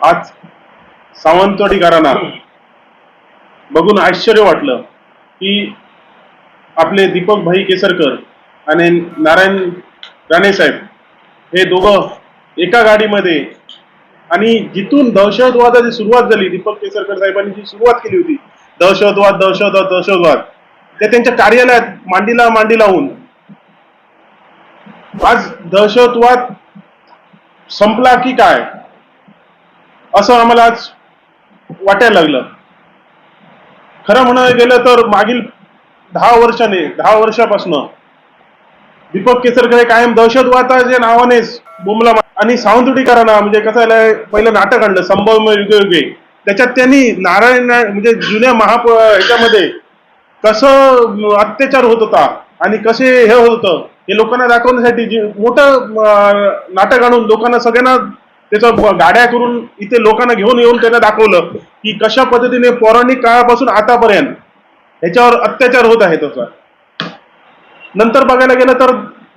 आज सावंतवाडी घराणा बघून आश्चर्य वाटलं की आपले दीपक भाई केसरकर आणि नारायण राणेसाहेब हे दोघं एका गाडीमध्ये आणि जिथून दहशतवादाची सुरुवात झाली दीपक केसरकर साहेबांनी जी सुरुवात केली होती दहशतवाद दहशतवाद दहशतवाद ते त्यांच्या कार्यालयात मांडीला मांडी लावून आज दहशतवाद संपला की काय? असं आम्हाला आज वाटायला लागलं. खरं म्हणायला गेलं तर मागील दहा वर्षाने दहा वर्षापासून दीपक केसरकडे कायम दहशतवादाच्या नावाने बोमला आणि सावंतुडीकरांना म्हणजे कसं झालंय पहिलं नाटक आणलं संभव युगे युगे. त्याच्यात त्यांनी नारायण म्हणजे जुन्या महाप ह्याच्यामध्ये कसं अत्याचार होत होता आणि कसे हे होत होतं हे लोकांना दाखवण्यासाठी जे मोठं नाटक आणून लोकांना सगळ्यांना त्याचं गाड्या करून इथे लोकांना घेऊन येऊन त्यांना दाखवलं की कशा पद्धतीने पौराणिक काळापासून आतापर्यंत ह्याच्यावर अत्याचार होत आहे त्याचा. नंतर बघायला गेलं तर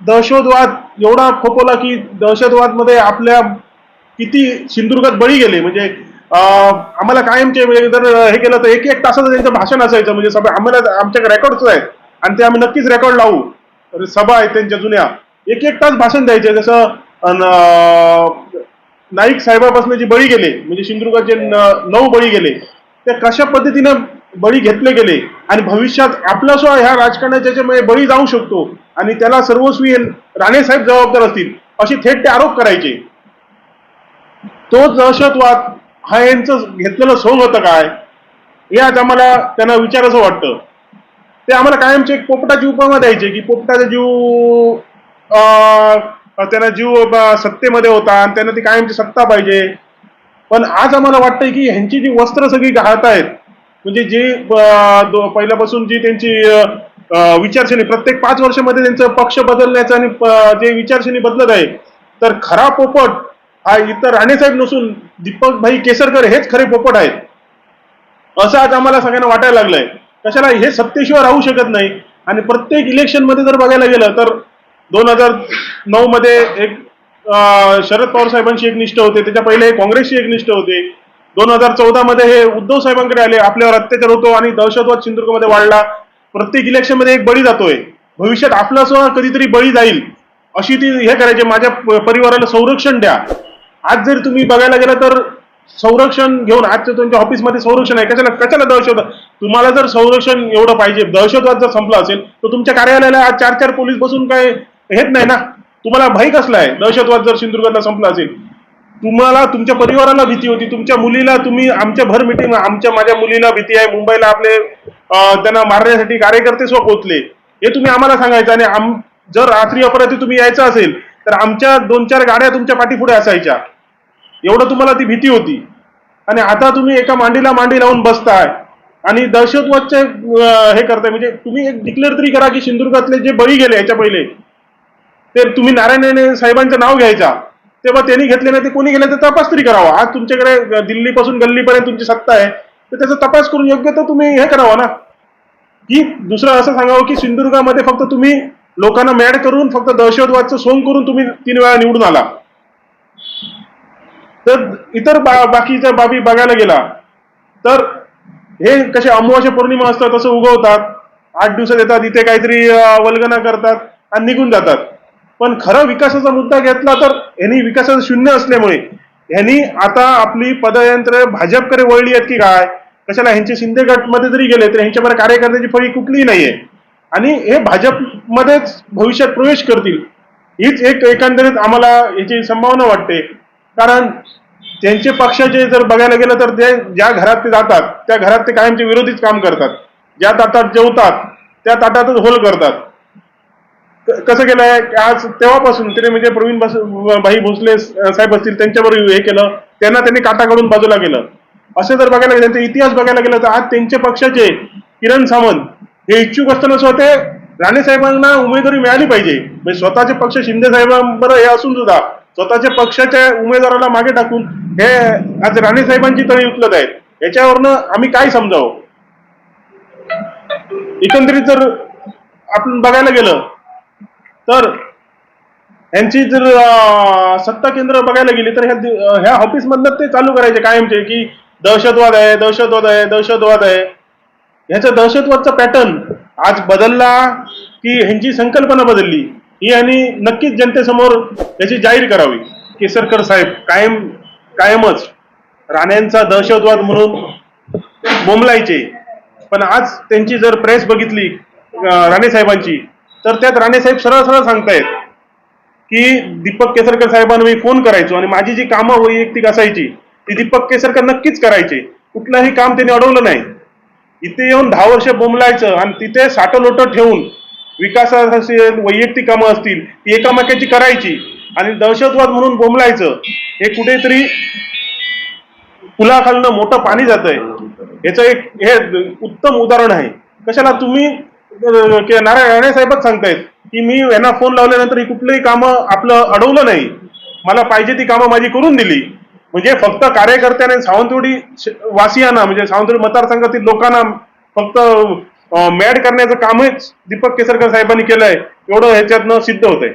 दहशतवाद एवढा खोपवला की दहशतवादमध्ये आपल्या किती सिंधुदुर्गात बळी गेले. म्हणजे आम्हाला कायमचे म्हणजे जर हे केलं तर एक एक तासाचं त्यांचं भाषण असायचं. म्हणजे सभा आम्हाला आमच्याकडे रेकॉर्डच आहेत. आणि ते आम्ही नक्कीच रेकॉर्ड लावू. सभा आहेत त्यांच्या जुन्या. एक एक तास भाषण द्यायचे. जसं नाईक साहेबापासून जे बळी गेले म्हणजे सिंधुदुर्गाचे नऊ बळी गेले ते कशा पद्धतीनं बळी घेतले गेले? आणि भविष्यात आपला सुद्धा ह्या राजकारणाच्या बळी जाऊ शकतो आणि त्याला सर्वस्वी राणे साहेब जबाबदार असतील अशी थेट ते आरोप करायचे. तो दहशतवाद हा यांचं घेतलेलं सोंग होतं काय? याच आम्हाला त्यांना विचारायचं वाटतं. ते आम्हाला कायमचे एक पोपटाची उपमा द्यायचे की पोपटाचा जीव अं, त्यांना जीव सत्तेमध्ये होता आणि त्यांना ती कायमची सत्ता पाहिजे. पण आज आम्हाला वाटतंय की ह्यांची जी वस्त्र सगळी घालत आहेत म्हणजे जी दो- पहिल्यापासून जी त्यांची अं, विचारसरणी प्रत्येक पाच वर्षामध्ये त्यांचं पक्ष बदलण्याचं आणि प- जे विचारसरणी बदलत आहे तर खरा पोपट हा इतर राणेसाहेब नसून दीपक भाई केसरकर हेच खरे पोपट आहेत. असं आज आम्हाला सगळ्यांना वाटायला लागलंय. कशाला हे सत्तेशिवाय राहू शकत नाही. आणि प्रत्येक इलेक्शनमध्ये जर बघायला गेलं तर दोन हजार नऊ मध्ये एक शरद पवार साहेबांशी एक निष्ठ होते. त्याच्या पहिले काँग्रेसशी एक निष्ठ होते. दोन हजार चौदा मध्ये हे उद्धव साहेबांकडे आले. आपल्यावर अत्याचार होतो आणि दहशतवाद सिंधुदुर्गमध्ये वाढला. प्रत्येक इलेक्शनमध्ये एक बळी जातोय. भविष्यात आपला सुद्धा कधीतरी बळी जाईल. अशी ती हे करायचे. माझ्या प- परिवाराला संरक्षण द्या. आज जर तुम्ही बघायला गेलं तर संरक्षण घेऊन आजच्या तुमच्या ऑफिसमध्ये संरक्षण आहे. कशाला कशाला दहशतवाद तुम्हाला जर संरक्षण एवढं पाहिजे दहशतवाद जर संपला असेल तर तुमच्या कार्यालयाला आज चार चार पोलीस बसून काय हेच नाही ना. तुम्हाला भय कसला आहे? दहशतवाद जर सिंधुदुर्गातला संपला असेल तुम्हाला तुमच्या परिवाराला भीती होती तुमच्या मुलीला तुम्ही आमच्या भर मिटिंग आमच्या माझ्या मुलीला भीती आहे मुंबईला आपले त्यांना मारण्यासाठी कार्यकर्ते स्व पोचले. हे तुम्ही आम्हाला सांगायचं आणि आम जर रात्री अपराधी तुम्ही यायचं असेल तर आमच्या दोन चार गाड्या तुमच्या पाठीपुढे असायच्या. एवढं तुम्हाला ती भीती होती. आणि आता तुम्ही एका मांडीला मांडी लावून बसताय. आणि दहशतवादचे हे करताय. म्हणजे तुम्ही एक डिक्लेअर तरी करा की सिंधुदुर्गातले जे बळी गेले याच्या पहिले ते तुम्ही नारायण राणे साहेबांचं नाव घ्यायचा. तेव्हा त्यांनी घेतले नाही ते कोणी गेले तर तपास तरी करावा. आज तुमच्याकडे दिल्लीपासून गल्लीपर्यंत तुमची सत्ता आहे. तर त्याचा तपास करून योग्य तर तुम्ही हे करावा ना. की दुसरं असं सांगावं की सिंधुदुर्गामध्ये फक्त तुम्ही लोकांना मॅड करून फक्त दहशतवादचं सोंग करून तुम्ही तीन वेळा निवडून आला. तर इतर बा बाकीच्या बाबी बघायला गेला तर हे कसे अमावास्या पौर्णिमा असतात तसं उगवतात. आठ दिवसात येतात इथे काहीतरी वल्गना करतात आणि निघून जातात. पण खरं विकासाचा मुद्दा घेतला तर यांनी विकासाचं शून्य असल्यामुळे. यांनी आता आपली पदयंत्र भाजपकडे वळली आहेत की काय? कशाला ह्यांचे शिंदे गटमध्ये जरी गेले तर ह्यांच्यामध्ये कार्यकर्त्याची फळी कुठलीही नाहीये. आणि हे भाजपमध्येच भविष्यात प्रवेश करतील हीच एक एकंदरीत आम्हाला याची संभावना वाटते. कारण त्यांचे पक्षाचे जर बघायला गेलं तर ते ज्या घरात ते जातात त्या घरात ते कायमचे विरोधीच काम करतात. ज्या ताटात जेवतात त्या ताटातच होल करतात. कसं केलंय? आज तेव्हापासून तिने म्हणजे प्रवीण बस भाई भोसले साहेब असतील त्यांच्यावर हे केलं. त्यांना त्यांनी काटा काढून बाजूला केलं. असं जर बघायला गेलं त्यांचा इतिहास बघायला गेलं तर आज त्यांच्या पक्षाचे किरण सावंत हे इच्छुक असताना सुद्धा ते राणे साहेबांना उमेदवारी मिळाली पाहिजे. म्हणजे स्वतःचे पक्ष शिंदे साहेबांबरोबर हे असून सुद्धा स्वतःच्या पक्षाच्या उमेदवाराला मागे टाकून हे आज राणे साहेबांची तळी उचलत आहेत. याच्यावरनं आम्ही काय समजावं? एकंदरीत जर आपण बघायला गेलं तर यांची जर सत्ता केंद्र बघायला गेली तर ह्या ह्या ऑफिस मधनं ते चालू करायचे कायमचे की दहशतवाद आहे दहशतवाद आहे दहशतवाद आहे. ह्याचा दहशतवादचा पॅटर्न आज बदलला की ह्यांची संकल्पना बदलली. ही यांनी नक्कीच जनतेसमोर याची जाहीर करावी. केसरकर साहेब कायम कायमच राण्यांचा दहशतवाद म्हणून बोंबलायचे. पण आज त्यांची जर प्रेस बघितली राणे साहेबांची तर त्यात राणे साहेब सरळ सरळ सांगतायत की दीपक केसरकर साहेबांना मी फोन करायचो आणि माझी जी कामं वैयक्तिक असायची ती दीपक केसरकर नक्कीच करायचे. कुठलंही काम त्यांनी अडवलं नाही. इथे येऊन दहा वर्ष बोंबलायचं आणि तिथे साठलोट ठेवून विकासात असेल वैयक्तिक कामं असतील ती एकामेकाची करायची आणि दहशतवाद म्हणून बोंबलायचं हे कुठेतरी पुलाखालनं मोठं पाणी जात आहे याचं एक हे उत्तम उदाहरण आहे. कशाला तुम्ही हो, हो, हो, नारायण राणे साहेबच सांगतायत की मी यांना फोन लावल्यानंतर ही कुठलंही कामं आपलं अडवलं नाही. मला पाहिजे ती कामं माझी करून दिली. म्हणजे फक्त कार्यकर्त्याने सावंतवाडी वासियांना म्हणजे सावंतवाडी मतदारसंघातील लोकांना फक्त मॅड करण्याचं कामच दीपक केसरकर साहेबांनी केलंय. एवढं ह्याच्यातनं सिद्ध होत आहे